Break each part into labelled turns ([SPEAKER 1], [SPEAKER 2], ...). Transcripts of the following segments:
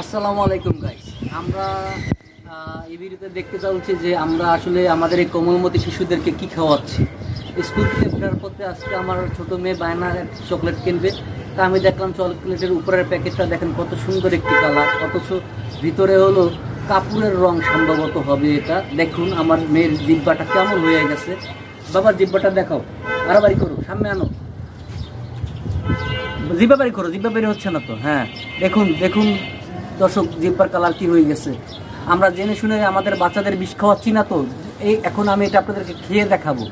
[SPEAKER 1] আসসালামু আলাইকুম গাইস আমরা এই ভিডিওতে দেখতে চাচ্ছি যে আমরা আসলে আমাদের এই কোমলমতি শিশুদেরকে কি খাওয়াচ্ছি। স্কুল থেকে ফেরার পথে আজকে আমার ছোট মেয়ে বায়না চকলেট কিনবে। তা আমি দেখলাম চকলেটের উপরের প্যাকেটটা দেখেন কত সুন্দর একটি কালার, অথচ ভিতরে হলো কাপড়ের রং সম্ভবত হবে এটা। দেখুন, আমার মেয়ের জিব্বাটা কেমন হয়ে গেছে। বাবা, জিব্বাটা দেখাও। বাড়াবাড়ি করো, সামনে আনো। জিব্বা বাড়ি করো, জিব্বা বেরি হচ্ছে না তো? হ্যাঁ দেখুন দেখুন। দর্শক জিব্বার কালার কি হয়ে গেছে। আমরা জেনে শুনে আমাদের বাচ্চাদের বিষ খাওয়াচ্ছি না তো। এই এখন আমি এটা আপনাদেরকে খেয়ে দেখাবো।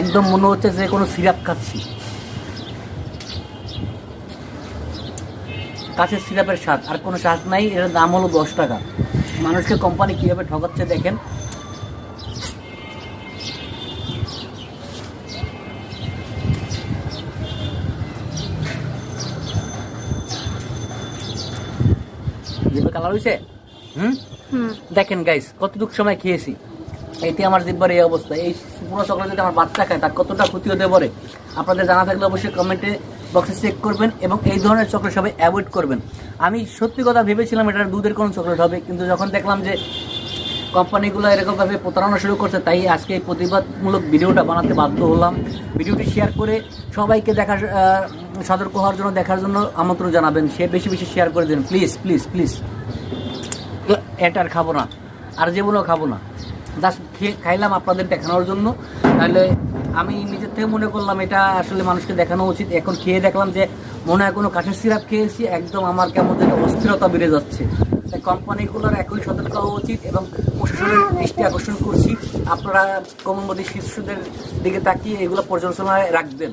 [SPEAKER 1] একদম মনে হচ্ছে যে কোনো সিরাপ খাচ্ছি। কাছে সিরাপের স্বাদ, আর কোনো স্বাদ নাই, এর দাম হলো দশ টাকা। মানুষকে কোম্পানি কীভাবে ঠকাচ্ছে দেখেন। জিব্বা কালার হয়েছে হুম? দেখেন গাইস কতটুকু সময় খেয়েছি। এতে আমার জিব্বার এই অবস্থা। এই পুরো চকলেট যদি আমার বাচ্চা খায় তার কতটা ক্ষতি হতে পারে? আপনাদের জানা থাকলে অবশ্যই কমেন্টে বক্সে চেক করবেন এবং এই ধরনের চকলেট সবাই অ্যাভয়েড করবেন। আমি সত্যি কথা ভেবেছিলাম এটা দুধের কোনো চকলেট হবে কিন্তু যখন দেখলাম যে কোম্পানিগুলো এরকমভাবে প্রতারণা শুরু করছে তাই আজকে এই প্রতিবাদমূলক ভিডিওটা বানাতে বাধ্য হলাম। ভিডিওটি শেয়ার করে সবাইকে আহ, সতর্ক হওয়ার জন্য, দেখার জন্য আমন্ত্রণ জানাবেন। সে বেশি বেশি শেয়ার করে দেন প্লিজ প্লিজ প্লিজ এটা আর খাব না। আর জীবনেও খাব না। খেয়ে, খাইলাম আপনাদের দেখানোর জন্য। তাহলে আমি নিজের থেকে মনে করলাম এটা আসলে মানুষকে দেখানো উচিত। এখন খেয়ে দেখলাম যে মনে হয় কোনো কাঠের সিরাপ খেয়েছি, একদম আমার কেমন যেন অস্থিরতা বেড়ে যাচ্ছে। তাই কোম্পানিগুলোর এখনই সতর্ক হওয়া উচিত এবং প্রশাসনের দৃষ্টি আকর্ষণ করছি। আপনারা কমলমতি শিশুদের দিকে তাকিয়ে এগুলো পর্যালোচনায় রাখবেন।